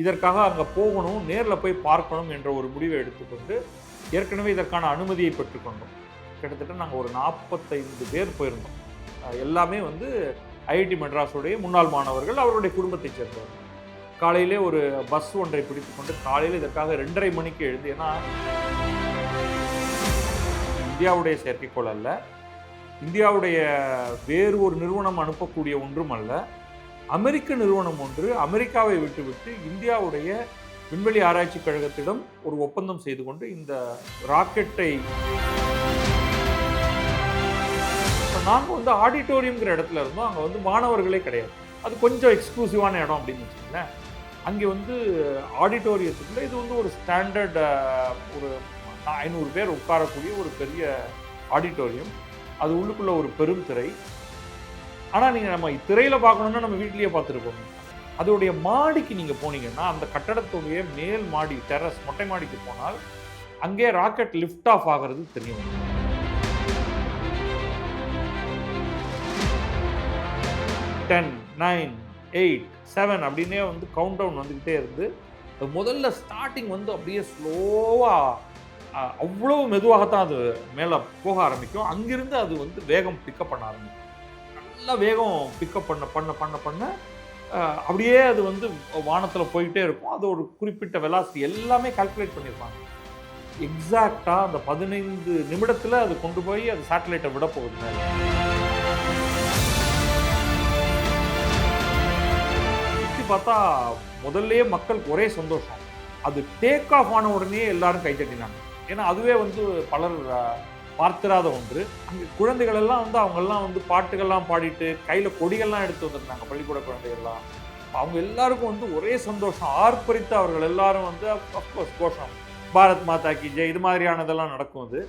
இதற்காக அங்கே போகணும் நேரில் போய் பார்க்கணும் என்ற ஒரு முடிவை எடுத்துக்கொண்டு ஏற்கனவே இதற்கான அனுமதியை பெற்றுக்கொண்டோம் கிட்டத்தட்ட நாங்கள் ஒரு நாற்பத்தைந்து பேர் போயிருந்தோம். எல்லாமே வந்து ஐஐடி மெட்ராஸுடைய முன்னாள் மாணவர்கள் அவருடைய குடும்பத்தைச் சேர்ந்தவர்கள். காலையிலே ஒரு பஸ் ஒன்றை பிடித்துக்கொண்டு காலையில் இதற்காக ரெண்டரை மணிக்கு எழுந்து ஏன்னா இந்தியாவுடைய செயற்கைக்கோள் அல்ல இந்தியாவுடைய வேறு ஒரு நிறுவனம் அனுப்பக்கூடிய ஒன்றும் அல்ல அமெரிக்க நிறுவனம் ஒன்று அமெரிக்காவை விட்டுவிட்டு இந்தியாவுடைய விண்வெளி ஆராய்ச்சி கழகத்திடம் ஒரு ஒப்பந்தம் செய்து கொண்டு இந்த ராக்கெட்டை நாங்கள் வந்து ஆடிட்டோரியம்ங்கிற இடத்துல இருந்தோம். அங்கே வந்து மாணவர்களே கிடையாது. அது கொஞ்சம் எக்ஸ்க்ளூசிவான இடம் அப்படின்னு வச்சுக்கோங்களேன். அங்கே வந்து ஆடிட்டோரியத்துக்குள்ளே இது வந்து ஒரு ஸ்டாண்டர்ட் ஒரு ஐநூறு பேர் உட்காரக்கூடிய ஒரு பெரிய ஆடிட்டோரியம். அது உள்ளுக்குள்ள ஒரு பெரும் திரை. ஆனால் நீங்கள் நம்ம திரையில் பார்க்கணுன்னா நம்ம வீட்லேயே பார்த்துருப்போம். அதோடைய மாடிக்கு நீங்கள் போனீங்கன்னா அந்த கட்டடத்துடைய மேல் மாடி டெரஸ் மொட்டை மாடிக்கு போனால் அங்கே ராக்கெட் லிஃப்ட் ஆஃப் ஆகிறது தெரியும். டென் நைன் எயிட் செவன் அப்படின்னே வந்து கவுண்ட் டவுன் வந்துக்கிட்டே இருந்து முதல்ல ஸ்டார்டிங் வந்து அப்படியே ஸ்லோவாக அவ்வளோ மெதுவாகத்தான் அது மேலே போக ஆரம்பிக்கும். அங்கிருந்து அது வந்து வேகம் பிக்கப் பண்ண ஆரம்பிக்கும். நல்லா வேகம் பிக்கப் பண்ண பண்ண பண்ண பண்ண அப்படியே அது வந்து வானத்தில் போயிட்டே இருக்கும். அது ஒரு குறிப்பிட்ட வெலாசிட்டி எல்லாமே கால்குலேட் பண்ணியிருப்பாங்க எக்ஸாக்டாக அந்த பதினைந்து நிமிடத்தில் அது கொண்டு போய் அது சேட்டலைட்டை விட போகுது மேலே. சுற்றி பார்த்தா முதல்லயே மக்களுக்கு ஒரே சந்தோஷம். அது டேக் ஆஃப் ஆன உடனே எல்லாரும் கைத்தட்டினாங்க ஏன்னா அதுவே வந்து பலர் பார்த்திராத ஒன்று. அங்கே குழந்தைகள் எல்லாம் வந்து அவங்கெல்லாம் வந்து பாட்டுகள்லாம் பாடிட்டு கையில் கொடிகள்லாம் எடுத்து வந்திருந்தாங்க பள்ளிக்கூட குழந்தைகள்லாம். அவங்க எல்லாருக்கும் வந்து ஒரே சந்தோஷம். ஆர்ப்பரித்து அவர்கள் எல்லாரும் வந்து அஃப்கோர்ஸ் கோஷம். பாரத் மாதா கி ஜெய் இது மாதிரியானதெல்லாம் நடக்கும் அது.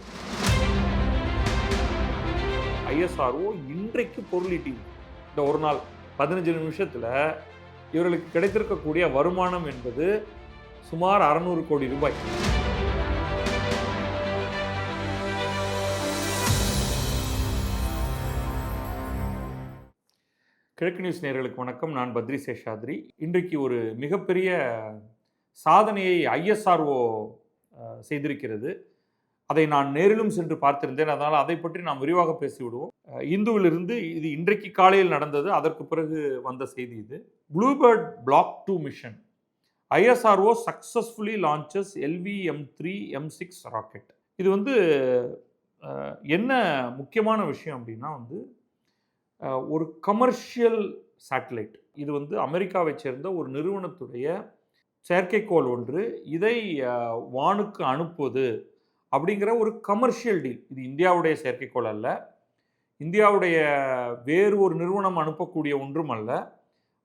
ஐஎஸ்ஆர்ஓ இன்றைக்கு பொருளீட்டி இந்த ஒரு நாள் பதினஞ்சு நிமிஷத்தில் இவர்களுக்கு கிடைத்திருக்கக்கூடிய வருமானம் என்பது சுமார் அறநூறு கோடி ரூபாய். கிழக்கு நியூஸ் நேர்களுக்கு வணக்கம். நான் பத்ரி சேஷாத்ரி. இன்றைக்கு ஒரு மிகப்பெரிய சாதனையை ஐஎஸ்ஆர்ஓ செய்திருக்கிறது. அதை நான் நேரிலும் சென்று பார்த்திருந்தேன். அதனால் அதை பற்றி நாம் விரிவாக பேசிவிடுவோம். இந்துவிலிருந்து இது இன்றைக்கு காலையில் நடந்தது. அதற்கு பிறகு வந்த செய்தி இது. Bluebird block two mission ISRO successfully launches LV M three M six rocket இது வந்து என்ன முக்கியமான விஷயம் அப்படின்னா வந்து ஒரு கமர்ஷியல் சேட்டலைட். இது வந்து அமெரிக்காவை சேர்ந்த ஒரு நிறுவனத்துடைய செயற்கைக்கோள் ஒன்று. இதை வானுக்கு அனுப்புவது அப்படிங்கிற ஒரு கமர்ஷியல் டீல். இது இந்தியாவுடைய செயற்கைக்கோள் அல்ல. இந்தியாவுடைய வேறு ஒரு நிறுவனம் அனுப்பக்கூடிய ஒன்றும் அல்ல.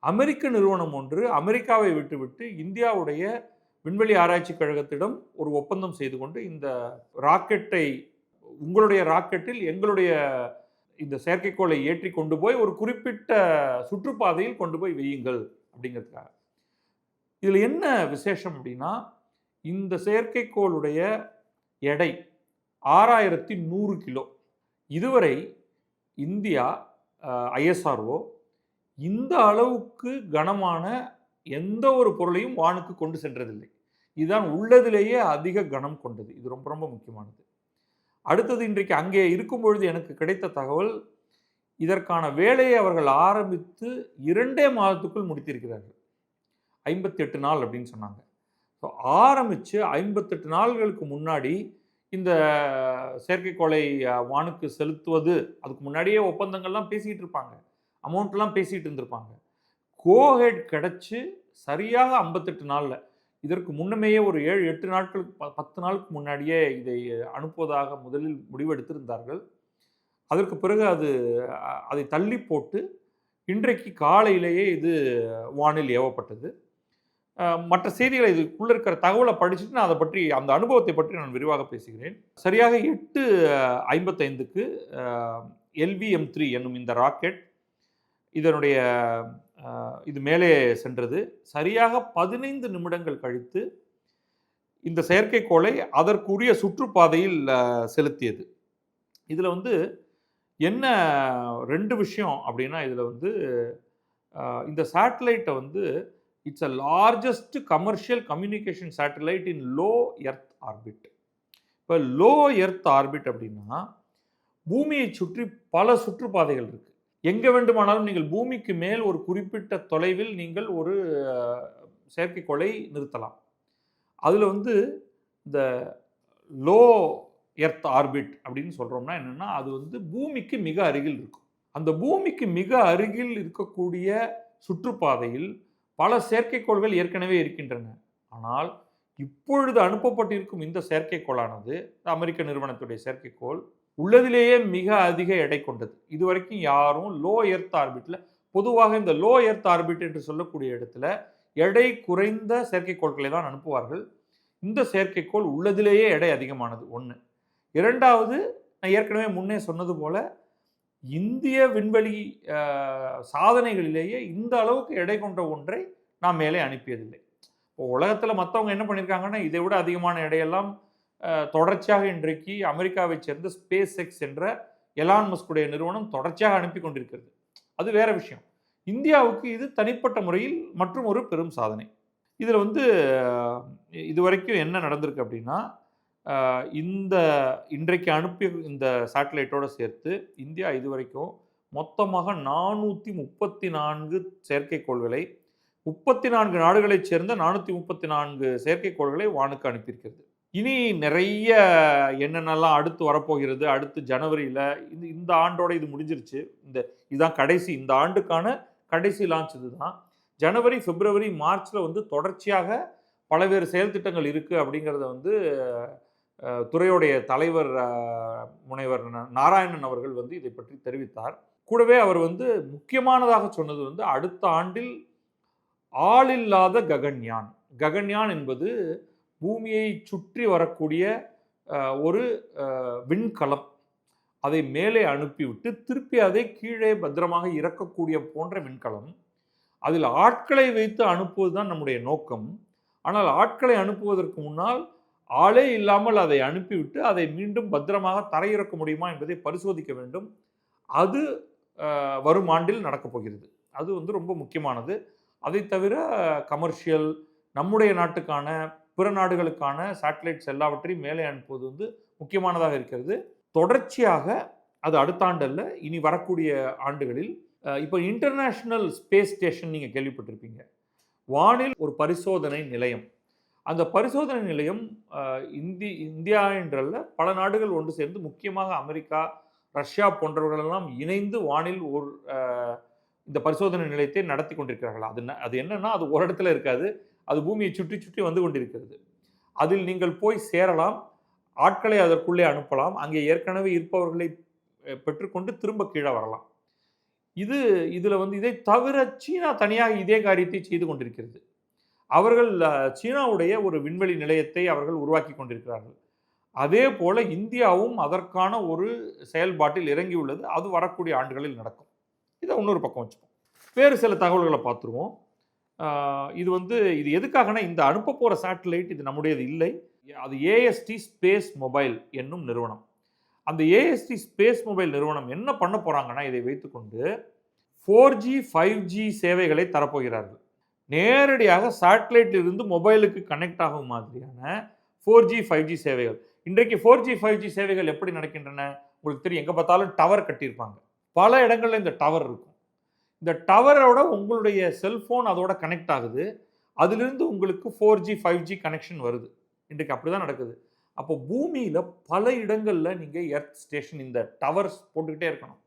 அமெரிக்க நிறுவனம் ஒன்று. அமெரிக்காவை விட்டுவிட்டு இந்தியாவுடைய விண்வெளி ஆராய்ச்சி கழகத்திடம் ஒரு ஒப்பந்தம் செய்து கொண்டு இந்த ராக்கெட்டை உங்களுடைய ராக்கெட்டில் எங்களுடைய இந்த செயற்கைக்கோளை ஏற்றி கொண்டு போய் ஒரு குறிப்பிட்ட சுற்றுப்பாதையில் கொண்டு போய் வையுங்கள் அப்படிங்கிறதுக்காக. இதில் என்ன விசேஷம் அப்படின்னா இந்த செயற்கைக்கோளுடைய எடை ஆறாயிரத்தி நூறு கிலோ. இதுவரை இந்தியா ஐஎஸ்ஆர்ஓ இந்த அளவுக்கு கனமான எந்த ஒரு பொருளையும் வானுக்கு கொண்டு சென்றதில்லை. இதுதான் உள்ளதிலேயே அதிக கனம் கொண்டது. இது ரொம்ப ரொம்ப முக்கியமானது. அடுத்தது இன்றைக்கு அங்கே இருக்கும் பொழுது எனக்கு கிடைத்த தகவல் இதற்கான வேலையை அவர்கள் ஆரம்பித்து இரண்டே மாதத்துக்குள் முடித்திருக்கிறார்கள். ஐம்பத்தி எட்டு நாள் அப்படின்னு சொன்னாங்க. ஸோ ஆரம்பித்து ஐம்பத்தெட்டு நாள்களுக்கு முன்னாடி இந்த செயற்கைக்கோளை வானுக்கு செலுத்துவது அதுக்கு முன்னாடியே ஒப்பந்தங்கள்லாம் பேசிகிட்டு இருப்பாங்க. அமௌண்ட்லாம் பேசிகிட்டு இருந்திருப்பாங்க. கோஹெட் கிடச்சி சரியாக ஐம்பத்தெட்டு நாளில் இதற்கு முன்னமேயே ஒரு ஏழு எட்டு நாட்களுக்கு ப- பத்து நாளுக்கு முன்னாடியே இதை அனுப்புவதாக முதலில் முடிவெடுத்திருந்தார்கள். அதற்கு பிறகு அது அதை தள்ளி போட்டு இன்றைக்கு காலையிலேயே இது வானில் ஏவப்பட்டது. மற்ற செய்திகளை இதுக்குள்ளே இருக்கிற தகவலை படிச்சுட்டு நான் அதை பற்றி அந்த அனுபவத்தை பற்றி நான் விரிவாக பேசுகிறேன். சரியாக எட்டு ஐம்பத்தைந்துக்கு எல்விஎம் த்ரீ என்னும் இந்த ராக்கெட் இதனுடைய இது மேலே சென்றது. சரியாக பதினைந்து நிமிடங்கள் கழித்து இந்த செயற்கைக்கோளை அதற்குரிய சுற்றுப்பாதையில் செலுத்தியது. இதில் வந்து என்ன ரெண்டு விஷயம் அப்படின்னா இதில் வந்து இந்த சேட்டலைட்டை வந்து it's a largest commercial communication satellite in low earth orbit. இப்போ லோ எர்த் ஆர்பிட் அப்படின்னா பூமியை சுற்றி பல சுற்றுப்பாதைகள் இருக்குது எங்கே வேண்டுமானாலும் நீங்கள் பூமிக்கு மேல் ஒரு குறிப்பிட்ட தொலைவில் நீங்கள் ஒரு செயற்கைக்கோளை நிறுத்தலாம். அதில் வந்து இந்த லோ எர்த் ஆர்பிட் அப்படின்னு சொல்கிறோம்னா என்னென்னா அது வந்து பூமிக்கு மிக அருகில் இருக்கும். அந்த பூமிக்கு மிக அருகில் இருக்கக்கூடிய சுற்றுப்பாதையில் பல செயற்கைக்கோள்கள் ஏற்கனவே இருக்கின்றன. ஆனால் இப்பொழுது அனுப்பப்பட்டிருக்கும் இந்த செயற்கைக்கோளானது அமெரிக்க நிறுவனத்துடைய செயற்கைக்கோள் உள்ளதிலேயே மிக அதிக எடை கொண்டது. இதுவரைக்கும் யாரும் லோ எர்த் ஆர்பிட்டில் பொதுவாக இந்த லோ எர்த் ஆர்பிட் என்று சொல்லக்கூடிய இடத்துல எடை குறைந்த செயற்கைக்கோள்களை தான் அனுப்புவார்கள். இந்த செயற்கைக்கோள் உள்ளதிலேயே எடை அதிகமானது. ஒன்று இரண்டாவது நான் ஏற்கனவே முன்னே சொன்னது போல இந்திய விண்வெளி சாதனைகளிலேயே இந்த அளவுக்கு எடை கொண்ட ஒன்றை நாம் மேலே அனுப்பியதில்லை. இப்போ உலகத்தில் மற்றவங்க என்ன பண்ணியிருக்காங்கன்னா இதை விட அதிகமான எடையெல்லாம் தொடர்ச்சியாக இன்றைக்கு அமெரிக்காவைச் சேர்ந்த ஸ்பேஸ் எக்ஸ் என்ற எலான் மஸ்குடைய நிறுவனம் தொடர்ச்சியாக அனுப்பி கொண்டிருக்கிறது. அது வேற விஷயம். இந்தியாவுக்கு இது தனிப்பட்ட முறையில் மற்றும் ஒரு பெரும் சாதனை. இதில் வந்து இதுவரைக்கும் என்ன நடந்திருக்கு அப்படின்னா இந்த இன்றைக்கு அனுப்பிய இந்த சேட்டலைட்டோடு சேர்த்து இந்தியா இதுவரைக்கும் மொத்தமாக நானூற்றி முப்பத்தி நான்கு செயற்கைக்கோள்களை முப்பத்தி நான்கு நாடுகளைச் சேர்ந்த நானூற்றி முப்பத்தி நான்கு செயற்கைக்கோள்களை வானுக்கு அனுப்பியிருக்கிறது. இனி நிறைய என்னென்னலாம் அடுத்து வரப்போகிறது அடுத்து ஜனவரியில் இந்த இந்த ஆண்டோட இது முடிஞ்சிருச்சு. இந்த இதுதான் கடைசி. இந்த ஆண்டுக்கான கடைசி லான்ச் இதுதான். ஜனவரி பிப்ரவரி மார்ச்சில் வந்து தொடர்ச்சியாக பல்வேறு செயல்திட்டங்கள் இருக்குது அப்படிங்கிறத வந்து துறையுடைய தலைவர் முனைவர் நாராயணன் அவர்கள் வந்து இதை பற்றி தெரிவித்தார். கூடவே அவர் வந்து முக்கியமானதாக சொன்னது வந்து அடுத்த ஆண்டில் ஆளில்லாத ககன்யான். ககன்யான் என்பது பூமியை சுற்றி வரக்கூடிய ஒரு விண்கலம். அதை மேலே அனுப்பிவிட்டு திருப்பி அதை கீழே பத்திரமாக இறக்கக்கூடிய போன்ற விண்கலம். அதில் ஆட்களை வைத்து அனுப்புவது தான் நம்முடைய நோக்கம். ஆனால் ஆட்களை அனுப்புவதற்கு முன்னால் ஆளே இல்லாமல் அதை அனுப்பிவிட்டு அதை மீண்டும் பத்திரமாக தரையிறக்க முடியுமா என்பதை பரிசோதிக்க வேண்டும். அது வரும் ஆண்டில் நடக்கப் போகிறது. அது வந்து ரொம்ப முக்கியமானது. அதை தவிர கமர்ஷியல் நம்முடைய நாட்டுக்கான பிற நாடுகளுக்கான சேட்டலைட்ஸ் எல்லாவற்றையும் மேலே அனுப்புவது வந்து முக்கியமானதாக இருக்கிறது. தொடர்ச்சியாக அது அடுத்த ஆண்டல்ல இனி வரக்கூடிய ஆண்டுகளில் இப்போ இன்டர்நேஷ்னல் ஸ்பேஸ் ஸ்டேஷன் நீங்கள் கேள்விப்பட்டிருப்பீங்க. வானில் ஒரு பரிசோதனை நிலையம். அந்த பரிசோதனை நிலையம் இந்தி இந்தியா என்றல்ல பல நாடுகள் ஒன்று சேர்ந்து முக்கியமாக அமெரிக்கா ரஷ்யா போன்றவர்களெல்லாம் இணைந்து வானில் ஒரு இந்த பரிசோதனை நிலையத்தை நடத்தி கொண்டிருக்கிறார்கள். அது என்ன- அது என்னன்னா அது ஒரு இடத்துல இருக்காது. அது பூமியை சுற்றி சுற்றி வந்து கொண்டிருக்கிறது. அதில் நீங்கள் போய் சேரலாம். ஆட்களை அதற்குள்ளே அனுப்பலாம். அங்கே ஏற்கனவே இருப்பவர்களை பெற்றுக்கொண்டு திரும்ப கீழே வரலாம். இது இதில் வந்து இதை தவிர சீனா தனியாக இதே காரியத்தை செய்து கொண்டிருக்கிறது. அவர்கள் சீனாவுடைய ஒரு விண்வெளி நிலையத்தை அவர்கள் உருவாக்கி கொண்டிருக்கிறார்கள். அதே போல இந்தியாவும் அதற்கான ஒரு செயல்பாட்டில் இறங்கியுள்ளது. அது வரக்கூடிய ஆண்டுகளில் நடக்கும். இதை இன்னொரு பக்கம் வச்சுப்போம். வேறு சில தகவல்களை பார்த்துருவோம். இது வந்து இது எதுக்காகனா இந்த அனுப்ப போகிற சேட்டலைட் இது நம்முடையது இல்லை. அது ஏஎஸ்டி ஸ்பேஸ் மொபைல் என்னும் நிறுவனம். அந்த ஏஎஸ்டி ஸ்பேஸ் மொபைல் நிறுவனம் என்ன பண்ண போகிறாங்கன்னா இதை வைத்துக்கொண்டு ஃபோர் ஜி ஃபைவ் ஜி சேவைகளை தரப்போகிறார்கள். நேரடியாக சேட்டலைட்டில் இருந்து மொபைலுக்கு கனெக்ட் ஆகும் மாதிரியான ஃபோர் ஜி ஃபைவ் ஜி சேவைகள். இன்றைக்கு ஃபோர் ஜி ஃபைவ் ஜி சேவைகள் எப்படி நடக்கின்றன? உங்களுக்கு தெரியும் எங்கே பார்த்தாலும் டவர் கட்டியிருப்பாங்க. பல இடங்களில் இந்த டவர் இருக்கும். இந்த டவரோட உங்களுடைய செல்ஃபோன் அதோட கனெக்ட் ஆகுது. அதிலிருந்து உங்களுக்கு four G five G connection வருது. இன்றைக்கு அப்படி தான் நடக்குது. அப்போ பூமியில் பல இடங்களில் நீங்கள் எர்த் ஸ்டேஷன் இந்த டவர்ஸ் போட்டுக்கிட்டே இருக்கணும்.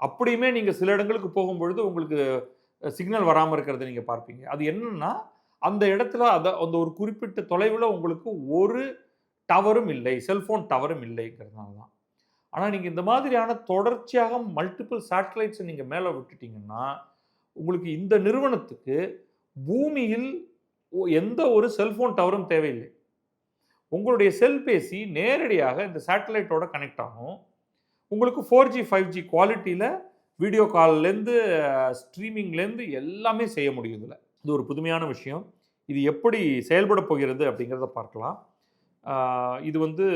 அப்படியுமே நீங்கள் சில இடங்களுக்கு போகும்பொழுது உங்களுக்கு சிக்னல் வராமல் இருக்கிறத நீங்கள் பார்ப்பீங்க. அது என்னன்னா அந்த இடத்துல அதை அந்த ஒரு குறிப்பிட்ட தொலைவில் உங்களுக்கு ஒரு டவரும் இல்லை செல்ஃபோன் டவரும் இல்லைங்கிறதுனால தான் ஆனால் நீங்கள் இந்த மாதிரியான தொடர்ச்சியாக மல்டிபிள் சேட்டலைட்ஸை நீங்கள் மேலே விட்டுட்டீங்கன்னா உங்களுக்கு இந்த நிறுவனத்துக்கு பூமியில் எந்த ஒரு செல்ஃபோன் டவரும் தேவையில்லை. உங்களுடைய செல்பேசி நேரடியாக இந்த சேட்டலைட்டோட கனெக்ட் ஆகும். உங்களுக்கு ஃபோர் ஜி ஃபைவ் ஜி குவாலிட்டியில் வீடியோ கால்லேருந்து ஸ்ட்ரீமிங்லேருந்து எல்லாமே செய்ய முடியும் இதில். இது ஒரு புதுமையான விஷயம். இது எப்படி செயல்பட போகிறது அப்படிங்கிறத பார்க்கலாம். இது வந்து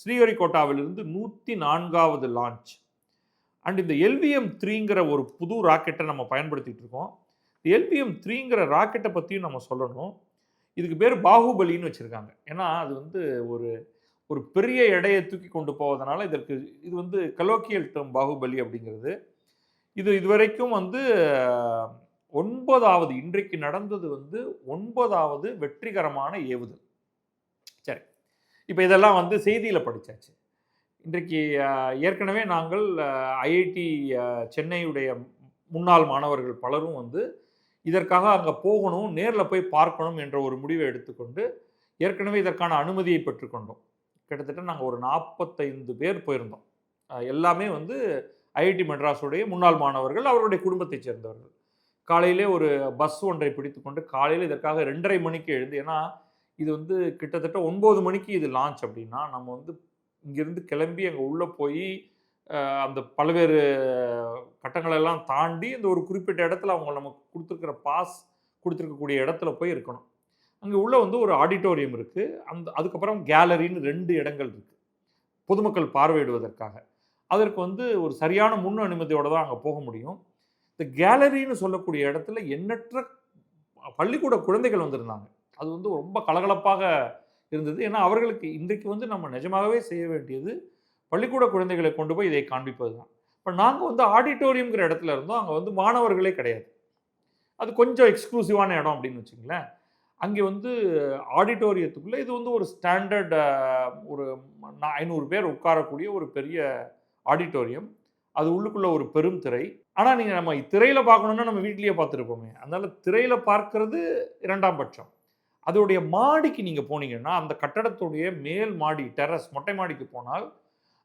ஸ்ரீஹரிகோட்டாவிலிருந்து நூற்றி நான்காவது லான்ச் அண்ட் இந்த எல்விஎம் த்ரீங்கிற ஒரு புது ராக்கெட்டை நம்ம பயன்படுத்திகிட்டு இருக்கோம். எல்விஎம் த்ரீங்கிற ராக்கெட்டை பற்றியும் நம்ம சொல்லணும். இதுக்கு பேர் பாகுபலின்னு வச்சுருக்காங்க. ஏன்னா அது வந்து ஒரு ஒரு பெரிய எடையை தூக்கி கொண்டு போவதனால இதற்கு இது வந்து கலோக்கியல் டேர்ம் பாகுபலி அப்படிங்கிறது. இது இதுவரைக்கும் வந்து ஒன்பதாவது இன்றைக்கு நடந்தது வந்து ஒன்பதாவது வெற்றிகரமான ஏவுதல். இப்போ இதெல்லாம் வந்து செய்தியில் படித்தாச்சு இன்றைக்கு ஏற்கனவே நாங்கள் ஐஐடி சென்னையுடைய முன்னாள் மாணவர்கள் பலரும் வந்து இதற்காக அங்கே போகணும் நேரில் போய் பார்க்கணும் என்ற ஒரு முடிவை எடுத்துக்கொண்டு ஏற்கனவே இதற்கான அனுமதியை பெற்றுக்கொண்டோம் கிட்டத்தட்ட நாங்கள் ஒரு நாற்பத்தைந்து பேர் போயிருந்தோம். எல்லாமே வந்து ஐஐடி மெட்ராஸுடைய முன்னாள் மாணவர்கள் அவருடைய குடும்பத்தைச் சேர்ந்தவர்கள். காலையிலே ஒரு பஸ் ஒன்றை பிடித்துக்கொண்டு காலையில் இதற்காக ரெண்டரை மணிக்கு எழுந்து ஏன்னா இது வந்து கிட்டத்தட்ட ஒன்பது மணிக்கு இது லான்ச் அப்படின்னா நம்ம வந்து இங்கேருந்து கிளம்பி அங்கே உள்ளே போய் அந்த பல்வேறு கட்டங்களெல்லாம் தாண்டி இந்த ஒரு குறிப்பிட்ட இடத்துல அவங்க நமக்கு கொடுத்துருக்கிற பாஸ் கொடுத்துருக்கக்கூடிய இடத்துல போய் இருக்கணும். அங்கே உள்ள வந்து ஒரு ஆடிட்டோரியம் இருக்குது அந்த அதுக்கப்புறம் கேலரின்னு ரெண்டு இடங்கள் இருக்குது பொதுமக்கள் பார்வையிடுவதற்காக. அதற்கு வந்து ஒரு சரியான முன் அனுமதியோடு தான் அங்கே போக முடியும். இந்த கேலரின்னு சொல்லக்கூடிய இடத்துல எண்ணற்ற பள்ளிக்கூட குழந்தைகள் வந்திருந்தாங்க. அது வந்து ரொம்ப கலகலப்பாக இருந்தது. ஏன்னா அவர்களுக்கு இன்றைக்கு வந்து நம்ம நிஜமாகவே செய்ய வேண்டியது பள்ளிக்கூட குழந்தைகளை கொண்டு போய் இதை காண்பிப்பது தான். இப்போ நாங்கள் வந்து ஆடிட்டோரியம்ங்கிற இடத்துல இருந்தோம். அங்கே வந்து மாணவர்களே கிடையாது. அது கொஞ்சம் எக்ஸ்க்ளூசிவான இடம் அப்படின்னு வச்சுங்களேன் அங்கே வந்து ஆடிட்டோரியத்துக்குள்ளே இது வந்து ஒரு ஸ்டாண்டர்ட் ஒரு ஐநூறு பேர் உட்காரக்கூடிய ஒரு பெரிய ஆடிட்டோரியம். அது உள்ளுக்குள்ளே ஒரு பெரும் திரை. ஆனால் நீங்கள் நம்ம திரையில் பார்க்கணுன்னா நம்ம வீட்லேயே பார்த்துருப்போமே. அதனால் திரையில் பார்க்கறது இரண்டாம் பட்சம். அதோடைய மாடிக்கு நீங்கள் போனீங்கன்னா அந்த கட்டடத்துடைய மேல் மாடி டெரஸ் மொட்டை மாடிக்கு போனால்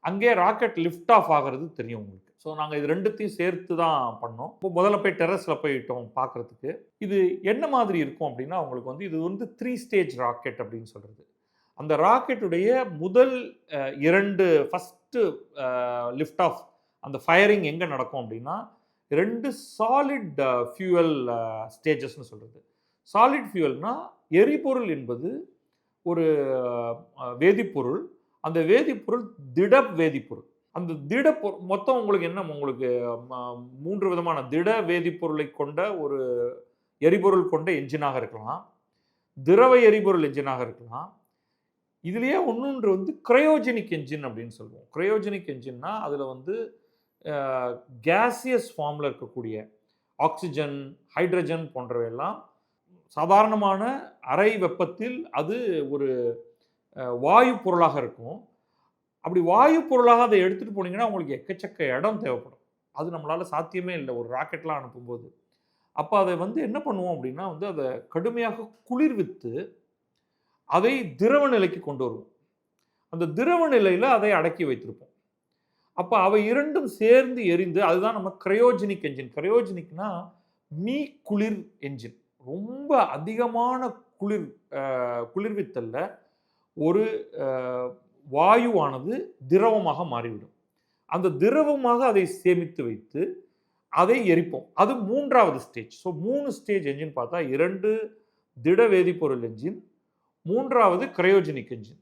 அங்கே ராக்கெட் லிஃப்ட் ஆஃப் ஆகிறது தெரியும் உங்களுக்கு. ஸோ நாங்கள் இது ரெண்டுத்தையும் சேர்த்து தான் பண்ணோம். இப்போ முதல்ல போய் டெரஸில் போயிட்டோம் பார்க்குறதுக்கு. இது என்ன மாதிரி இருக்கும் அப்படின்னா உங்களுக்கு வந்து இது வந்து த்ரீ ஸ்டேஜ் ராக்கெட் அப்படின்னு சொல்கிறது அந்த ராக்கெட்டுடைய முதல் இரண்டு ஃபஸ்ட்டு லிஃப்ட் ஆஃப் அந்த ஃபயரிங் எங்கே நடக்கும் அப்படின்னா ரெண்டு சாலிட் ஃபியூவல் ஸ்டேஜஸ்னு சொல்கிறது சாலிட் ஃபியூவல்னால் எரிபொருள் என்பது ஒரு வேதிப்பொருள். அந்த வேதிப்பொருள் திட வேதிப்பொருள். அந்த திட மொத்தம் உங்களுக்கு என்ன உங்களுக்கு மூன்று விதமான திட வேதிப்பொருளை கொண்ட ஒரு எரிபொருள் கொண்ட என்ஜினாக இருக்கலாம். திரவ எரிபொருள் என்ஜினாக இருக்கலாம். இதுலேயே ஒன்னொன்று வந்து க்ரையோஜெனிக் என்ஜின் அப்படின்னு சொல்லுவோம். க்ரையோஜெனிக் என்ஜின்னா அதில் வந்து கேசியஸ் ஃபார்மில் இருக்கக்கூடிய ஆக்சிஜன் ஹைட்ரஜன் போன்றவையெல்லாம் சாதாரணமான அறை வெப்பத்தில் அது ஒரு வாயு பொருளாக இருக்கும். அப்படி வாயு பொருளாக அதை எடுத்துகிட்டு போனீங்கன்னா உங்களுக்கு எக்கச்சக்க இடம் தேவைப்படும். அது நம்மளால் சாத்தியமே இல்லை. ஒரு ராக்கெட்லாம் அனுப்பும்போது. அப்போ அதை வந்து என்ன பண்ணுவோம் அப்படின்னா வந்து அதை கடுமையாக குளிர்வித்து அதை திரவ நிலைக்கு கொண்டு வருவோம். அந்த திரவ நிலையில் அதை அடக்கி வைத்திருப்போம். அப்போ அவை இரண்டும் சேர்ந்து எரிந்து அதுதான் நம்ம கிரையோஜெனிக் என்ஜின் கிரையோஜெனிக்னா மீ குளிர் என்ஜின் ரொம்ப அதிகமான குளிர் குளிர்வித்தல்ல. ஒரு வாயுவானது திரவமாக மாறிவிடும். அந்த திரவமாக அதை சேமித்து வைத்து அதை எரிப்போம். அது மூன்றாவது ஸ்டேஜ் ஸோ மூணு ஸ்டேஜ் என்ஜின் பார்த்தா இரண்டு திட வேதிப்பொருள் என்ஜின் மூன்றாவது கிரையோஜெனிக் என்ஜின்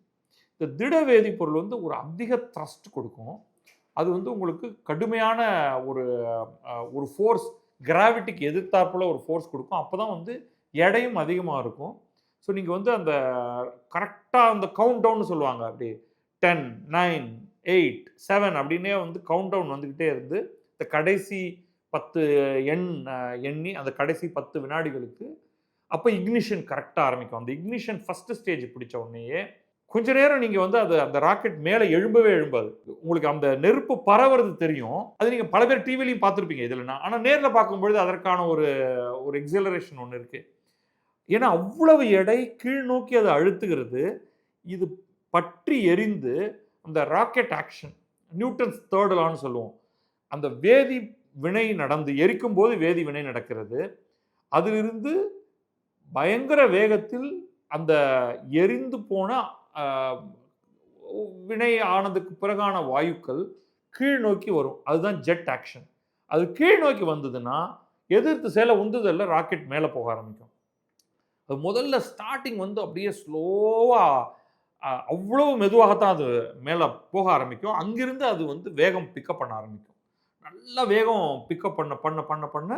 இந்த திட வேதிப்பொருள் வந்து ஒரு அதிக த்ரஸ்ட் கொடுக்கும். அது வந்து உங்களுக்கு கடுமையான ஒரு ஒரு ஃபோர்ஸ் கிராவிட்டிக்கு எதிர்த்தாற்போல ஒரு ஃபோர்ஸ் கொடுக்கும். அப்போ தான் வந்து எடையும் அதிகமாக இருக்கும். ஸோ நீங்கள் வந்து அந்த கரெக்டாக அந்த கவுண்ட் டவுன் சொல்லுவாங்க. அப்படி டென் நைன் எயிட் செவன் அப்படின்னே வந்து கவுண்ட் டவுன் வந்துக்கிட்டே இருந்து இந்த கடைசி பத்து எண் எண்ணி அந்த கடைசி பத்து வினாடிகளுக்கு அப்போ இக்னிஷன் கரெக்டாக ஆரம்பிக்கும். அந்த இக்னிஷன் ஃபஸ்ட்டு ஸ்டேஜ் பிடிச்ச உடனேயே கொஞ்ச நேரம் நீங்கள் வந்து அது அந்த ராக்கெட் மேலே எழும்பவே எழும்பாது. உங்களுக்கு அந்த நெருப்பு பரவுறது தெரியும். அது நீங்கள் பல பேர் டிவிலையும் பார்த்துருப்பீங்க இதில். ஆனால் நேரில் பார்க்கும்பொழுது அதற்கான ஒரு ஒரு எக்ஸலரேஷன் ஒன்று இருக்குது ஏன்னா அவ்வளவு எடை கீழ் நோக்கி அதை அழுத்துகிறது. இது பற்றி எரிந்து அந்த ராக்கெட் ஆக்ஷன் நியூட்டன்ஸ் தேர்டலான்னு சொல்லுவோம். அந்த வேதி வினை நடந்து எரிக்கும் போது வேதி வினை நடக்கிறது. அதிலிருந்து பயங்கர வேகத்தில் அந்த எரிந்து போன வினை ஆனதுக்கு பிறகான வாயுக்கள் கீழ் நோக்கி வரும். அதுதான் ஜெட் ஆக்ஷன். அது கீழ் நோக்கி வந்ததுன்னா எதிர்த்து சேலை உந்துதல்ல ராக்கெட் மேலே போக ஆரம்பிக்கும். அது முதல்ல ஸ்டார்டிங் வந்து அப்படியே ஸ்லோவாக அவ்வளோ மெதுவாகத்தான் அது மேலே போக ஆரம்பிக்கும். அங்கிருந்து அது வந்து வேகம் பிக்கப் பண்ண ஆரம்பிக்கும். நல்ல வேகம் பிக்கப் பண்ண பண்ண பண்ண பண்ண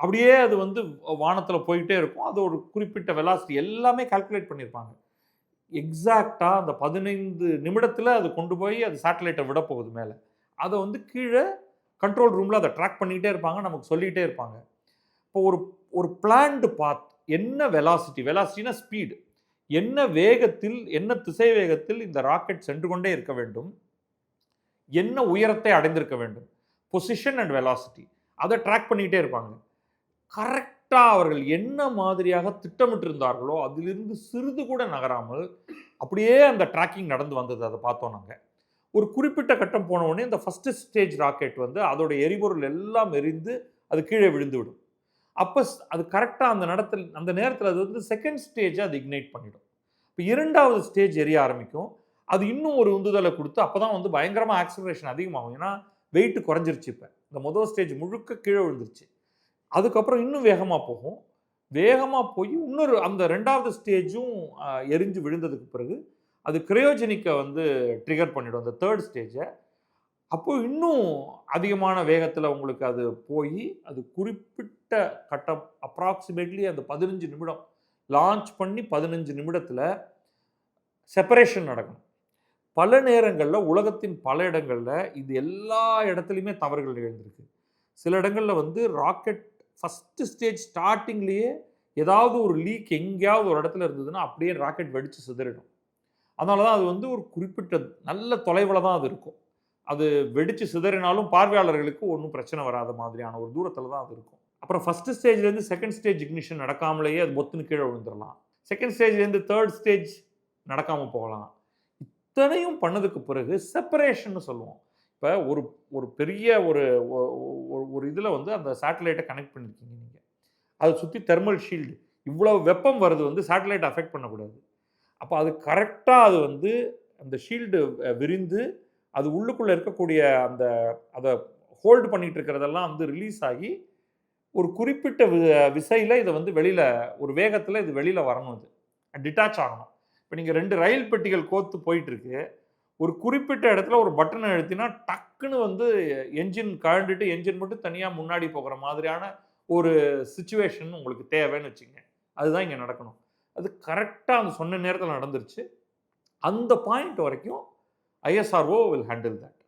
அப்படியே அது வந்து வானத்தில் போயிட்டே இருக்கும். அது ஒரு குறிப்பிட்ட வெலாசிட்டி எல்லாமே கால்குலேட் பண்ணியிருப்பாங்க. எக்ஸாக்டாக அந்த பதினைந்து நிமிடத்தில் அது கொண்டு போய் அது சேட்டலைட்டை விட போகுது மேலே. அதை வந்து கீழே கண்ட்ரோல் ரூமில் அதை ட்ராக் பண்ணிகிட்டே இருப்பாங்க நமக்கு சொல்லிகிட்டே இருப்பாங்க. இப்போ ஒரு ஒரு பிளான்டு பாத் என்ன வெலாசிட்டி வெலாசிட்டினா ஸ்பீடு என்ன வேகத்தில் என்ன திசை வேகத்தில் இந்த ராக்கெட் சென்று கொண்டே இருக்க வேண்டும்? என்ன உயரத்தை அடைந்திருக்க வேண்டும்? பொசிஷன் அண்ட் வெலாசிட்டி அதை ட்ராக் பண்ணிக்கிட்டே இருப்பாங்க. கரெக்ட் கரெக்டாக அவர்கள் என்ன மாதிரியாக திட்டமிட்டிருந்தார்களோ அதிலிருந்து சிறிது கூட நகராமல் அப்படியே அந்த ட்ராக்கிங் நடந்து வந்தது அதை பார்த்தோம் நாங்கள் ஒரு குறிப்பிட்ட கட்டம் போன உடனே இந்த ஃபஸ்ட்டு ஸ்டேஜ் ராக்கெட் வந்து அதோட எரிபொருள் எல்லாம் எரிந்து அது கீழே விழுந்து விடும் அப்போ அது கரெக்டாக அந்த நடத்தில் அந்த நேரத்தில் அது வந்து செகண்ட் ஸ்டேஜை அது இக்னைட் பண்ணிடும். இப்போ இரண்டாவது ஸ்டேஜ் எரிய ஆரம்பிக்கும். அது இன்னும் ஒரு உந்துதலை கொடுத்து அப்போ தான் வந்து பயங்கரமாக ஆக்சிலரேஷன் அதிகமாகும். ஏன்னா வெயிட் குறைஞ்சிருச்சு இப்போ. இந்த முதல் ஸ்டேஜ் முழுக்க கீழே விழுந்துருச்சு. அதுக்கப்புறம் இன்னும் வேகமாக போகும். வேகமாக போய் இன்னொரு அந்த ரெண்டாவது ஸ்டேஜும் எரிஞ்சு விழுந்ததுக்கு பிறகு அது கிரையோஜெனிக்கை வந்து ட்ரிகர் பண்ணிடும் அந்த தேர்ட் ஸ்டேஜை அப்போது இன்னும் அதிகமான வேகத்தில் உங்களுக்கு அது போய் அது குறிப்பிட்ட கட்டம் அப்ராக்சிமேட்லி அந்த பதினஞ்சு நிமிடம் லான்ச் பண்ணி பதினஞ்சு நிமிடத்தில் செப்பரேஷன் நடக்கணும். பல நேரங்களில் உலகத்தின் பல இடங்களில் இது எல்லா இடத்துலையுமே தவறுகள் நிகழ்ந்திருக்கு. சில இடங்களில் வந்து ராக்கெட் ஃபஸ்ட்டு ஸ்டேஜ் ஸ்டார்டிங்லேயே ஏதாவது ஒரு லீக் எங்கேயாவது ஒரு இடத்துல இருந்ததுன்னா அப்படியே ராக்கெட் வெடித்து சிதறிடும். அதனால தான் அது வந்து ஒரு குறிப்பிட்ட நல்ல தொலைவில் தான் அது இருக்கும். அது வெடித்து சிதறினாலும் பார்வையாளர்களுக்கு ஒன்றும் பிரச்சனை வராத மாதிரியான ஒரு தூரத்தில் தான் அது இருக்கும். அப்புறம் ஃபஸ்ட்டு ஸ்டேஜ்லேருந்து செகண்ட் ஸ்டேஜ் இக்னிஷன் நடக்காமலேயே அது பொத்துன்னு கீழே விழுந்துடலாம் செகண்ட் ஸ்டேஜ்லேருந்து தேர்ட் ஸ்டேஜ் நடக்காமல் போகலாம். இத்தனையும் பண்ணதுக்கு பிறகு செப்பரேஷன் சொல்லுவோம். இப்போ ஒரு ஒரு பெரிய ஒரு ஒரு இதில் வந்து அந்த சேட்டலைட்டை கனெக்ட் பண்ணியிருக்கீங்க நீங்கள் அதை சுற்றி தெர்மல் ஷீல்டு இவ்வளோ வெப்பம் வருது வந்து சேட்டலைட் அஃபெக்ட் பண்ணக்கூடாது. அப்போ அது கரெக்டாக அது வந்து அந்த ஷீல்டு விரிந்து அது உள்ளுக்குள்ளே இருக்கக்கூடிய அந்த அதை ஹோல்டு பண்ணிகிட்டு இருக்கிறதெல்லாம் வந்து ரிலீஸ் ஆகி ஒரு குறிப்பிட்ட விசையில் இதை வந்து வெளியில் ஒரு வேகத்தில் இது வெளியில் வரணும் இது டிட்டாச் ஆகணும். இப்போ நீங்கள் ரெண்டு ரயில் பெட்டிகள் கோத்து போயிட்டுருக்கு ஒரு குறிப்பிட்ட இடத்துல ஒரு பட்டனை அழுத்தினா டக்குன்னு வந்து என்ஜின் கழண்டுட்டு என்ஜின் மட்டும் தனியாக முன்னாடி போகிற மாதிரியான ஒரு சுச்சுவேஷன் உங்களுக்கு தேவைன்னு வச்சுங்க. அதுதான் இங்கே நடக்கணும். அது கரெக்டாக அந்த சொன்ன நேரத்தில் நடந்துருச்சு. அந்த பாயிண்ட் வரைக்கும் ஐஎஸ்ஆர்ஓ வில் ஹேண்டில் தட்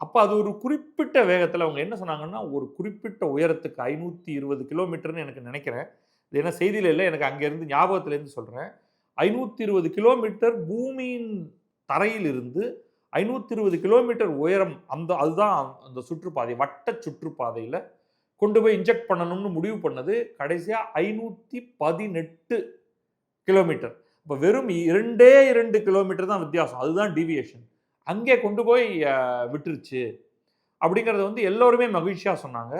அப்போ அது ஒரு குறிப்பிட்ட வேகத்தில் அவங்க என்ன சொன்னாங்கன்னா ஒரு குறிப்பிட்ட உயரத்துக்கு ஐநூற்றி இருபது கிலோமீட்டர்னு எனக்கு நினைக்கிறேன். இது என்ன செய்தியில் இல்லை எனக்கு அங்கேருந்து ஞாபகத்துலேருந்து சொல்கிறேன் ஐநூற்றி இருபது கிலோமீட்டர் பூமியின் தரையிலிருந்து ஐநூற்றி இருபது கிலோமீட்டர் உயரம் அந்த அதுதான் அந்த சுற்றுப்பாதை வட்ட சுற்றுப்பாதையில் கொண்டு போய் இன்ஜெக்ட் பண்ணணும்னு முடிவு பண்ணது கடைசியாக ஐநூற்றி பதினெட்டு கிலோமீட்டர். இப்போ வெறும் இரண்டே இரண்டு கிலோமீட்டர் தான் வித்தியாசம். அதுதான் டிவியேஷன் அங்கே கொண்டு போய் விட்டுருச்சு. அப்படிங்கிறத வந்து எல்லோருமே மகிழ்ச்சியாக சொன்னாங்க.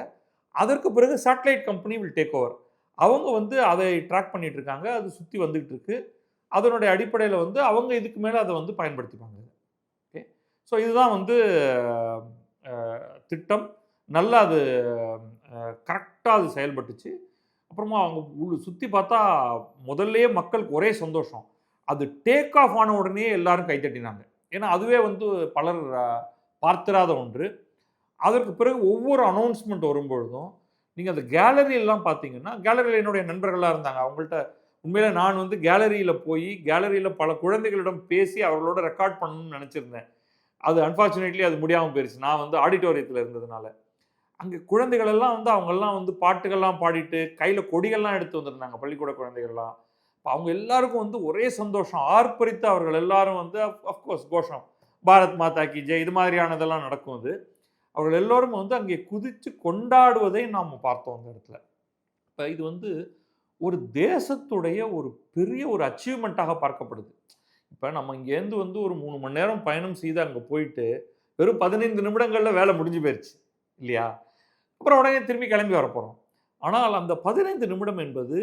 அதற்கு பிறகு satellite company will take over அவங்க வந்து அதை ட்ராக் பண்ணிகிட்ருக்காங்க இருக்காங்க. அது சுற்றி வந்துக்கிட்டு இருக்கு. அதனுடைய அடிப்படையில் வந்து அவங்க இதுக்கு மேலே அதை வந்து பயன்படுத்திப்பாங்க. ஓகே? ஸோ இதுதான் வந்து திட்டம். நல்லா அது கரெக்டாக அது செயல்பட்டுச்சு. அப்புறமா அவங்க உள்ள சுற்றி பார்த்தா முதல்லயே மக்களுக்கு ஒரே சந்தோஷம். அது டேக் ஆஃப் ஆன உடனே எல்லாரும் கைத்தட்டினாங்க ஏன்னா அதுவே வந்து பலர் பார்த்திராத ஒன்று. அதற்கு பிறகு ஒவ்வொரு அனௌன்ஸ்மெண்ட் வரும்பொழுதும் நீங்கள் அந்த கேலரியெல்லாம் பார்த்தீங்கன்னா கேலரியில் என்னுடைய நண்பர்களாக இருந்தாங்க. அவங்கள்ட்ட உண்மையில் நான் வந்து கேலரியில் போய் கேலரியில் பல குழந்தைகளிடம் பேசி அவர்களோட ரெக்கார்ட் பண்ணணும்னு நினச்சிருந்தேன். அது அன்ஃபார்ச்சுனேட்லி அது முடியாமல் போயிடுச்சு நான் வந்து ஆடிட்டோரியத்தில் இருந்ததுனால. அங்கே குழந்தைகளெல்லாம் வந்து அவங்கெல்லாம் வந்து பாட்டுகள்லாம் பாடிட்டு கையில் கொடிகள்லாம் எடுத்து வந்திருந்தாங்க பள்ளிக்கூட குழந்தைகள்லாம். இப்போ அவங்க எல்லாருக்கும் வந்து ஒரே சந்தோஷம். ஆர்ப்பரித்து அவர்கள் எல்லாரும் வந்து அஃப்கோர்ஸ் கோஷம். பாரத் மாதா கி ஜெய் இது மாதிரியானதெல்லாம் நடக்கும் அது. அவர்கள் எல்லோரும் வந்து அங்கே குதித்து கொண்டாடுவதை நாம் பார்த்தோம் அந்த இடத்துல. இப்போ இது வந்து ஒரு தேசத்துடைய ஒரு பெரிய ஒரு அச்சீவ்மெண்ட்டாக பார்க்கப்படுது. இப்போ நம்ம இங்கேருந்து வந்து ஒரு மூணு மணி நேரம் பயணம் செய்து அங்கே போயிட்டு வெறும் பதினைந்து நிமிடங்களில் வேலை முடிஞ்சு போயிடுச்சு இல்லையா? அப்புறம் உடனே திரும்பி கிளம்பி வரப்போகிறோம் ஆனால் அந்த பதினைந்து நிமிடம் என்பது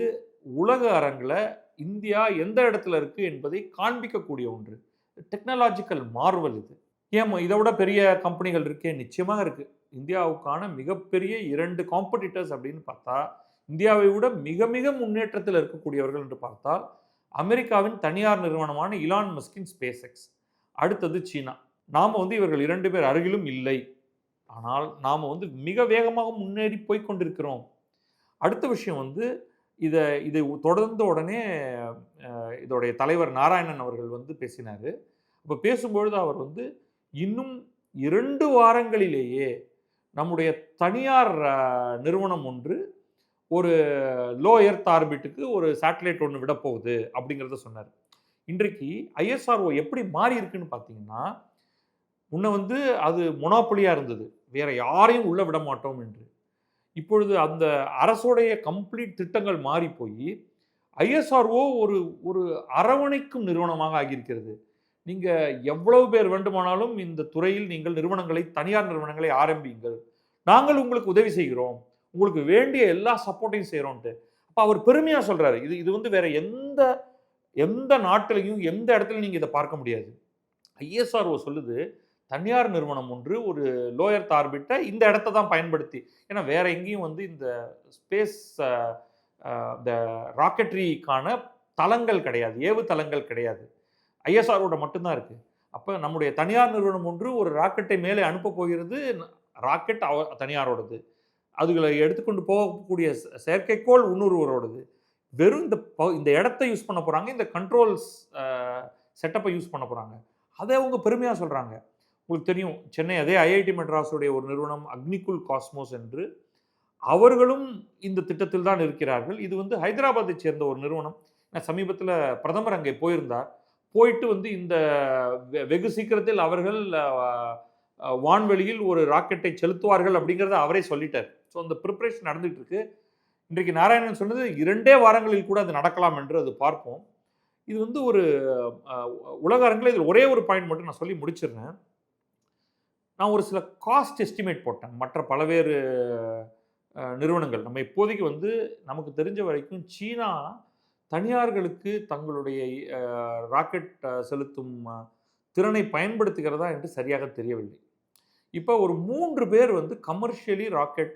உலக அரங்கில் இந்தியா எந்த இடத்துல இருக்குது என்பதை காண்பிக்கக்கூடிய ஒன்று. டெக்னாலஜிக்கல் மார்வல் இது. ஏன் இதை விட பெரிய கம்பெனிகள் இருக்கே நிச்சயமாக இருக்குது இந்தியாவுக்கான மிகப்பெரிய இரண்டு காம்படிட்டர்ஸ் அப்படின்னு பார்த்தா இந்தியாவை விட மிக மிக முன்னேற்றத்தில் இருக்கக்கூடியவர்கள் என்று பார்த்தால் அமெரிக்காவின் தனியார் நிறுவனமான இலான் மஸ்கின் ஸ்பேஸ் எக்ஸ் அடுத்தது சீனா. நாம் வந்து இவர்கள் இரண்டு பேர் அருகிலும் இல்லை. ஆனால் நாம் வந்து மிக வேகமாக முன்னேறி போய் கொண்டிருக்கிறோம். அடுத்த விஷயம் வந்து இதை இதை தொடர்ந்த உடனே இதோடைய தலைவர் நாராயணன் அவர்கள் வந்து பேசினார். அப்போ பேசும்பொழுது அவர் வந்து இன்னும் இரண்டு வாரங்களிலேயே நம்முடைய தனியார் நிறுவனம் ஒன்று ஒரு லோ எர்த் ஆர்பிட்டுக்கு ஒரு சேட்டலைட் ஒன்று விட போகுது அப்படிங்கிறத சொன்னார். இன்றைக்கு ஐஎஸ்ஆர்ஓ எப்படி மாறி இருக்குன்னு பார்த்தீங்கன்னா முன்ன வந்து அது மொனாப்பொலியாக இருந்தது. வேற யாரையும் உள்ளே விட மாட்டோம் என்று. இப்பொழுது அந்த அரசோடைய கம்ப்ளீட் திட்டங்கள் மாறி போய் ஐஎஸ்ஆர்ஓ ஒரு ஒரு அரவணைக்கும் நிறுவனமாக ஆகியிருக்கிறது. நீங்கள் எவ்வளவு பேர் வேண்டுமானாலும் இந்த துறையில் நீங்கள் நிறுவனங்களை தனியார் நிறுவனங்களை ஆரம்பியுங்கள். நாங்கள் உங்களுக்கு உதவி செய்கிறோம். உங்களுக்கு வேண்டிய எல்லா சப்போர்ட்டையும் செய்கிறோன்ட்டு அப்போ அவர் பெருமையாக சொல்கிறாரு இது இது வந்து வேற எந்த எந்த நாட்டிலையும் எந்த இடத்துலையும் நீங்கள் இதை பார்க்க முடியாது. ஐஎஸ்ஆர்ஓ சொல்லுது தனியார் நிறுவனம் ஒன்று ஒரு லோயர் ஆர்பிட்டை இந்த இடத்த தான் பயன்படுத்தி. ஏன்னா வேற எங்கேயும் வந்து இந்த ஸ்பேஸ் இந்த ராக்கெட்ரிக்கான தளங்கள் கிடையாது. ஏவு தளங்கள் கிடையாது. ஐஎஸ்ஆரோட மட்டும்தான் இருக்குது அப்போ நம்முடைய தனியார் நிறுவனம் ஒன்று ஒரு ராக்கெட்டை மேலே அனுப்ப போகிறது ராக்கெட் அவ தனியாரோடது. அதுகளை எடுத்துக்கொண்டு போகக்கூடிய செயற்கைக்கோள் இன்னொருவரோடது. வெறும் இந்த ப- இந்த இடத்த யூஸ் பண்ண போகிறாங்க இந்த கண்ட்ரோல்ஸ் செட்டப்பை யூஸ் பண்ண போகிறாங்க அதை அவங்க பெருமையாக சொல்கிறாங்க உங்களுக்கு தெரியும் சென்னை அதே ஐஐடி மெட்ராஸுடைய ஒரு நிறுவனம் அக்னிகுல் காஸ்மோஸ் என்று. அவர்களும் இந்த திட்டத்தில் தான் இருக்கிறார்கள். இது வந்து ஹைதராபாத்தை சேர்ந்த ஒரு நிறுவனம். சமீபத்தில் பிரதமர் அங்கே போயிருந்தார். போயிட்டு வந்து இந்த வெ- வெகு சீக்கிரத்தில் அவர்கள் வான்வெளியில் ஒரு ராக்கெட்டை செலுத்துவார்கள் அப்படிங்கிறத அவரே சொல்லிட்டார். ஸோ அந்த ப்ரிப்பரேஷன் நடந்துட்டு இருக்கு இன்றைக்கு நாராயணன் சொன்னது இரண்டே வாரங்களில் கூட அது நடக்கலாம் என்று அது பார்ப்போம். இது வந்து ஒரு உலக அரங்கில் இதில் ஒரே ஒரு பாயிண்ட் மட்டும் நான் சொல்லி முடிச்சிடுறேன். நான் ஒரு சில காஸ்ட் எஸ்டிமேட் போட்டேன். மற்ற பலவேறு நிறுவனங்கள். நம்ம இப்போதைக்கு வந்து நமக்கு தெரிஞ்ச வரைக்கும் சீனா தனியார்களுக்கு தங்களுடைய ராக்கெட் செலுத்தும் திறனை பயன்படுத்துகிறதா என்று சரியாக தெரியவில்லை. இப்போ ஒரு மூன்று பேர் வந்து கமர்ஷியலி ராக்கெட்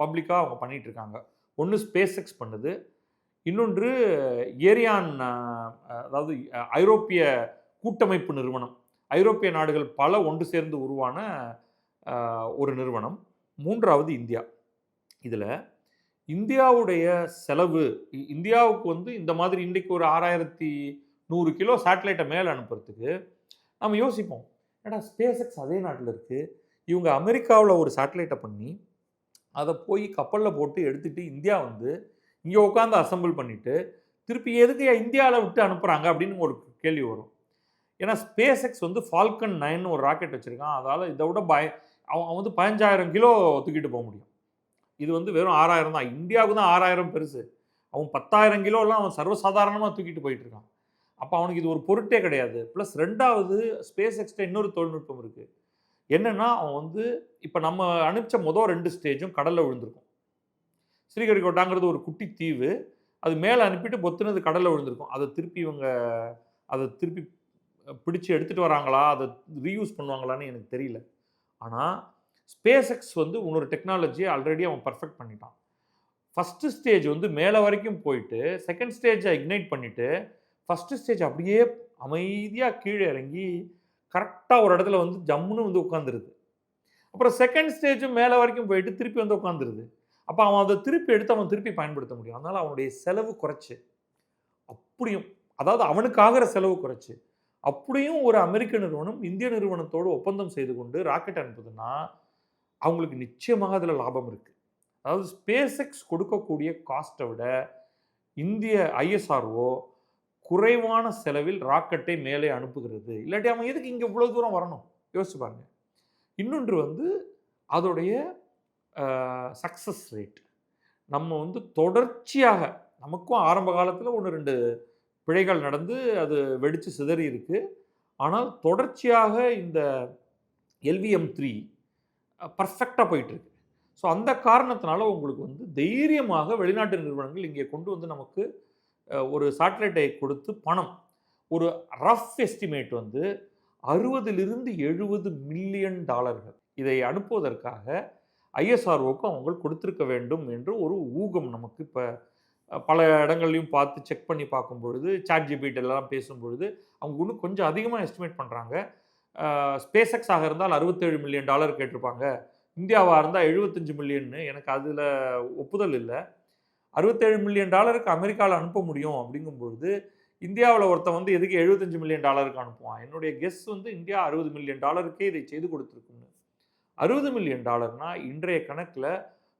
பப்ளிக்காக அவங்க பண்ணிகிட்ருக்காங்க இருக்காங்க ஒன்று ஸ்பேஸ் எக்ஸ் பண்ணுது. இன்னொன்று ஏரியான் அதாவது ஐரோப்பிய கூட்டமைப்பு நிறுவனம். ஐரோப்பிய நாடுகள் பல ஒன்று சேர்ந்து உருவான ஒரு நிறுவனம். மூன்றாவது இந்தியா. இதில் இந்தியாவுடைய செலவு இந்தியாவுக்கு வந்து இந்த மாதிரி இன்றைக்கு ஒரு ஆறாயிரத்தி நூறு கிலோ சேட்டலைட்டை மேலே அனுப்புறதுக்கு நம்ம யோசிப்போம். ஏடா ஸ்பேஸ் எக்ஸ் அதே நாட்டில் இருக்குது இவங்க அமெரிக்காவில் ஒரு சேட்டலைட்டை பண்ணி அதை போய் கப்பலில் போட்டு எடுத்துகிட்டு இந்தியா வந்து இங்கே உட்காந்து அசெம்பிள் பண்ணிவிட்டு திருப்பி எதுக்கு இந்தியாவில் விட்டு அனுப்புகிறாங்க அப்படின்னு ஒரு கேள்வி வரும். ஏன்னா ஸ்பேஸ் எக்ஸ் வந்து ஃபால்கன் நைன் ஒரு ராக்கெட் வச்சுருக்கான். அதால் இதை விட பய அவன் வந்து பதினஞ்சாயிரம் கிலோ தூக்கிட்டு போக முடியும். இது வந்து வெறும் ஆறாயிரம் தான். இந்தியாவுக்கு தான் ஆறாயிரம் பெருசு. அவன் பத்தாயிரம் கிலோலாம் அவன் சர்வசாதாரணமாக தூக்கிட்டு போயிட்டு இருக்கான். அப்போ அவனுக்கு இது ஒரு பொருட்டே கிடையாது. ப்ளஸ் ரெண்டாவது ஸ்பேஸ் எக்ஸ்ட்ரா இன்னொரு தொழில்நுட்பம் இருக்குது என்னென்னா அவன் வந்து இப்போ நம்ம அனுப்பிச்ச மொதல் ரெண்டு ஸ்டேஜும் கடலில் விழுந்திருக்கும். ஸ்ரீஹரிகோட்டாங்கிறது ஒரு குட்டி தீவு. அது மேலே அனுப்பிட்டு பொத்துனது கடலில் விழுந்திருக்கும். அதை திருப்பி இவங்க அதை திருப்பி பிடிச்சு எடுத்துகிட்டு வராங்களா? அதை ரீயூஸ் பண்ணுவாங்களான்னு எனக்கு தெரியல. ஆனால் ஸ்பேஸ் எக்ஸ் வந்து இன்னொரு டெக்னாலஜியை ஆல்ரெடி அவன் பர்ஃபெக்ட் பண்ணிட்டான். ஃபஸ்ட்டு ஸ்டேஜ் வந்து மேலே வரைக்கும் போயிட்டு செகண்ட் ஸ்டேஜை இக்னைட் பண்ணிவிட்டு ஃபஸ்ட்டு ஸ்டேஜ் அப்படியே அமைதியாக கீழே இறங்கி கரெக்டாக ஒரு இடத்துல வந்து ஜம்முன்னு வந்து உட்காந்துருது அப்புறம் செகண்ட் ஸ்டேஜும் மேலே வரைக்கும் போயிட்டு திருப்பி வந்து உட்காந்துருது அப்போ அவன் அதை திருப்பி எடுத்து அவன் திருப்பி பயன்படுத்த முடியும். அதனால் அவனுடைய செலவு குறைச்சி. அப்படியும் அதாவது அவனுக்கு ஆகிற செலவு குறைச்சி. அப்படியும் ஒரு அமெரிக்க நிறுவனம் இந்திய நிறுவனத்தோடு ஒப்பந்தம் செய்து கொண்டு ராக்கெட் அனுப்புதுன்னா அவங்களுக்கு நிச்சயமாக அதில் லாபம் இருக்குது அதாவது ஸ்பேஸ் எக்ஸ் கொடுக்கக்கூடிய காஸ்ட்டை விட இந்திய ஐஎஸ்ஆர்ஓ குறைவான செலவில் ராக்கெட்டை மேலே அனுப்புகிறது. இல்லாட்டி அவன் எதுக்கு இங்கே இவ்வளோ தூரம் வரணும்? யோசிச்சு பாருங்க. இன்னொன்று வந்து அதோடைய சக்ஸஸ் ரேட் நம்ம வந்து தொடர்ச்சியாக நமக்கும் ஆரம்ப காலத்தில் ஒன்று ரெண்டு பிழைகள் நடந்து அது வெடித்து சிதறி இருக்குது ஆனால் தொடர்ச்சியாக இந்த எல்விஎம் த்ரீ பர்ஃபெக்டாக போயிட்டுருக்கு ஸோ அந்த காரணத்தினால உங்களுக்கு வந்து தைரியமாக வெளிநாட்டு நிறுவனங்கள் இங்கே கொண்டு வந்து நமக்கு ஒரு சாட்டலைட்டை கொடுத்து பணம். ஒரு ரஃப் எஸ்டிமேட் வந்து அறுபதிலிருந்து எழுபது மில்லியன் டாலர்கள். இதை அனுப்புவதற்காக ஐஎஸ்ஆர்ஓக்கு அவங்க கொடுத்துருக்க வேண்டும் என்று ஒரு ஊகம் நமக்கு இப்போ பல இடங்கள்லையும் பார்த்து செக் பண்ணி பார்க்கும் பொழுது சாட் ஜிபிடி எல்லாம் பேசும்பொழுது அவங்க இன்னும் கொஞ்சம் அதிகமாக எஸ்டிமேட் பண்ணுறாங்க ஸ்பேஸ் ஆக இருந்தால் அறுபத்தேழு மில்லியன் டாலர் கேட்டிருப்பாங்க. இந்தியாவாக இருந்தால் எழுபத்தஞ்சு மில்லியன்னு எனக்கு அதில் ஒப்புதல் இல்லை. அறுபத்தேழு மில்லியன் டாலருக்கு அமெரிக்காவில் அனுப்ப முடியும் அப்படிங்கும்பொழுது இந்தியாவில் ஒருத்தன் வந்து எதுக்கு எழுபத்தஞ்சு மில்லியன் டாலருக்கு அனுப்புவான்? என்னுடைய கெஸ் வந்து இந்தியா அறுபது மில்லியன் டாலருக்கே இதை செய்து கொடுத்துருக்குன்னு அறுபது மில்லியன் டாலர்னா இன்றைய கணக்கில்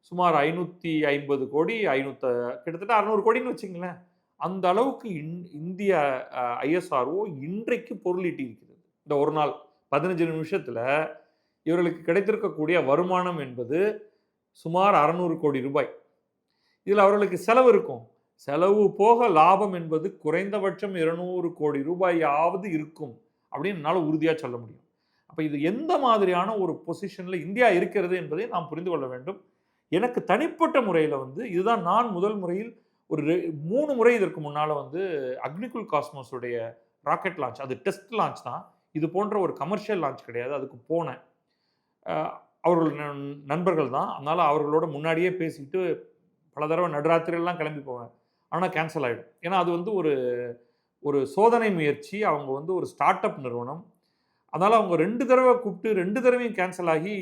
சுமார் ஐநூற்றி ஐம்பது கோடி ஐநூற்ற கிட்டத்தட்ட அறநூறு கோடின்னு வச்சுங்களேன். அந்த அளவுக்கு இன் இந்திய ஐஎஸ்ஆர்ஓ இன்றைக்கு பொருளீட்டி இருக்கிறது இந்த ஒரு நாள் பதினஞ்சு நிமிஷத்தில் இவர்களுக்கு கிடைத்திருக்கக்கூடிய வருமானம் என்பது சுமார் அறநூறு கோடி ரூபாய். இதில் அவர்களுக்கு செலவு இருக்கும். செலவு போக லாபம் என்பது குறைந்தபட்சம் இருநூறு கோடி ரூபாயாவது இருக்கும் அப்படின்னு என்னால் உறுதியாக சொல்ல முடியும். அப்போ இது எந்த மாதிரியான ஒரு பொசிஷனில் இந்தியா இருக்கிறது என்பதை நாம் புரிந்து கொள்ள வேண்டும். எனக்கு தனிப்பட்ட முறையில் வந்து இதுதான் நான் முதல் முறையில் ஒரு ரெ- மூணு முறை இதற்கு முன்னால் வந்து அக்னிகுல் காஸ்மோஸுடைய ராக்கெட் லான்ச் அது டெஸ்ட் லான்ச் தான். இது போன்ற ஒரு கமர்ஷியல் லான்ச் கிடையாது. அதுக்கு போனேன். அவர்கள் நண்பர்கள் தான். அதனால் அவர்களோட முன்னாடியே பேசிட்டு பல தடவை நடுராத்திரியெல்லாம் கிளம்பி போவேன். ஆனால் கேன்சல் ஆகிடும் ஏன்னா அது வந்து ஒரு ஒரு சோதனை முயற்சி அவங்க வந்து ஒரு ஸ்டார்ட் அப் நிறுவனம். அதனால் அவங்க ரெண்டு தடவை கூப்பிட்டு ரெண்டு தடவையும் கேன்சல் ஆகி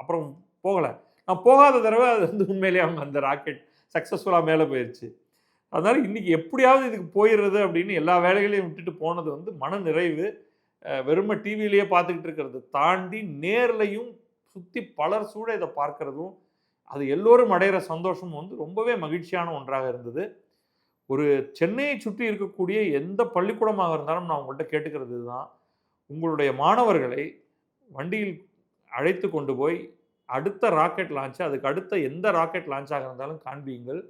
அப்புறம் போகலை. நான் போகாத தடவை அது வந்து உண்மையிலேயே அவங்க அந்த ராக்கெட் சக்ஸஸ்ஃபுல்லாக மேலே போயிடுச்சு அதனால் இன்றைக்கி எப்படியாவது இதுக்கு போயிடுறது அப்படின்னு எல்லா வேலைகளையும் விட்டுட்டு போனது வந்து மன நிறைவு வெறுமை வெறும டிவியிலேயே பார்த்துக்கிட்டு இருக்கிறது தாண்டி நேர்லையும் சுற்றி பலர் சூழ இதை பார்க்கறதும் அது எல்லோரும் அடையிற சந்தோஷம் வந்து ரொம்பவே மகிழ்ச்சியான ஒன்றாக இருந்தது. ஒரு சென்னையை சுற்றி இருக்கக்கூடிய எந்த பள்ளிக்கூடமாக இருந்தாலும் நான் உங்கள்கிட்ட கேட்டுக்கிறது தான் உங்களுடைய மாணவர்களை வண்டியில் அழைத்து கொண்டு போய் அடுத்த ராக்கெட் லான்ச் அதுக்கு அடுத்த எந்த ராக்கெட் லான்ச்சாக இருந்தாலும் காண்பியுங்கள்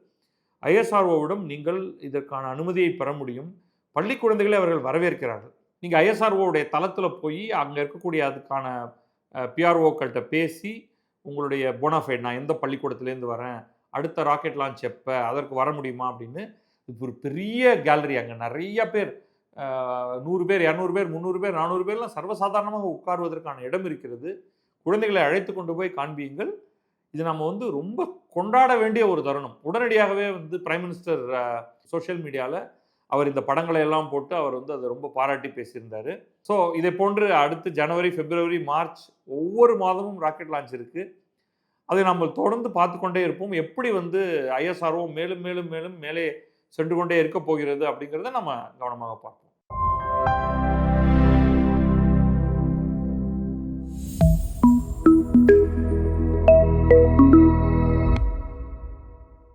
ஐஎஸ்ஆர்ஓவிடம் நீங்கள் இதற்கான அனுமதியை பெற முடியும். பள்ளி குழந்தைகளை அவர்கள் வரவேற்கிறார்கள். நீங்கள் ஐஎஸ்ஆர்ஓவுடைய தளத்தில் போய் அங்கே இருக்கக்கூடிய அதுக்கான பிஆர்ஓக்கள்கிட்ட பேசி உங்களுடைய போனாஃபைட் நான் எந்த பள்ளிக்கூடத்துலேருந்து வரேன்? அடுத்த ராக்கெட் லான்ச் எப்போ? அதற்கு வர முடியுமா? அப்படின்னு இது ஒரு பெரிய கேலரி அங்கே நிறைய பேர் நூறு பேர் இரநூறு பேர் முந்நூறு பேர் நானூறு பேர்லாம் சர்வசாதாரணமாக உட்காருவதற்கான இடம் இருக்கிறது. குழந்தைகளை அழைத்து கொண்டு போய் காண்பியுங்கள் இது நம்ம வந்து ரொம்ப கொண்டாட வேண்டிய ஒரு தருணம். உடனடியாகவே வந்து பிரைம் மினிஸ்டர் சோஷியல் மீடியாவில் அவர் இந்த படங்களை எல்லாம் போட்டு அவர் வந்து அதை ரொம்ப பாராட்டி பேசியிருந்தார். ஸோ இதை போன்று அடுத்து ஜனவரி பிப்ரவரி மார்ச் ஒவ்வொரு மாதமும் ராக்கெட் லான்ச் இருக்குது அதை நம்ம தொடர்ந்து பார்த்து கொண்டே இருப்போம். எப்படி வந்து ஐஎஸ்ஆர்ஓ மேலும் மேலும் மேலும் மேலே சென்று கொண்டே இருக்க போகிறது அப்படிங்கிறத நம்ம கவனமாக பார்ப்போம்.